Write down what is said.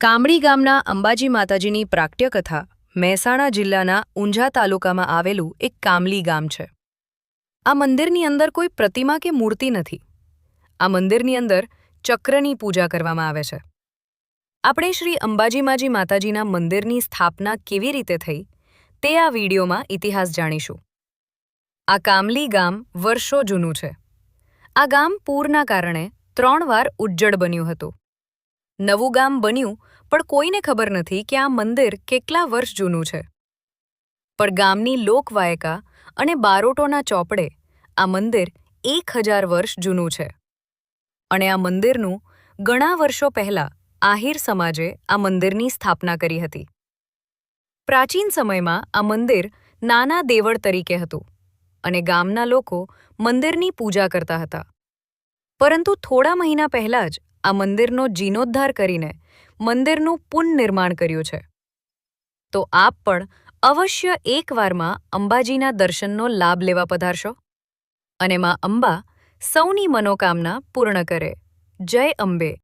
કામડી ગામના અંબાજી માતાજીની પ્રાગટ્યકથા મહેસાણા જિલ્લાના ઊંઝા તાલુકામાં આવેલું એક કામલી ગામ છે. આ મંદિરની અંદર કોઈ પ્રતિમા કે મૂર્તિ નથી. આ મંદિરની અંદર ચક્રની પૂજા કરવામાં આવે છે. આપણે શ્રી અંબાજીમાજી માતાજીના મંદિરની સ્થાપના કેવી રીતે થઈ તે આ વિડીયોમાં ઇતિહાસ જાણીશું. આ કામલી ગામ વર્ષો જૂનું છે. આ ગામ પૂરના કારણે ત્રણ વાર ઉજ્જડ બન્યું હતું. નવું ગામ બન્યું પણ કોઈને ખબર નથી કે આ મંદિર કેટલા વર્ષ જૂનું છે. પણ ગામની લોકવાયકા અને બારોટોના ચોપડે આ મંદિર એક હજાર વર્ષ જૂનું છે. અને આ મંદિરનું ઘણા વર્ષો પહેલા આહિર સમાજે આ મંદિરની સ્થાપના કરી હતી. પ્રાચીન સમયમાં આ મંદિર નાના દેવળ તરીકે હતું અને ગામના લોકો મંદિરની પૂજા કરતા હતા. પરંતુ થોડા મહિના પહેલાં જ આ મંદિરનો જીર્ણોદ્ધાર કરીને મંદિરનું પુનઃનિર્માણ કર્યું છે. તો આપ પણ અવશ્ય એકવારમાં અંબાજીના દર્શનનો લાભ લેવા પધારશો. અને માં અંબા સૌની મનોકામના પૂર્ણ કરે. જય અંબે.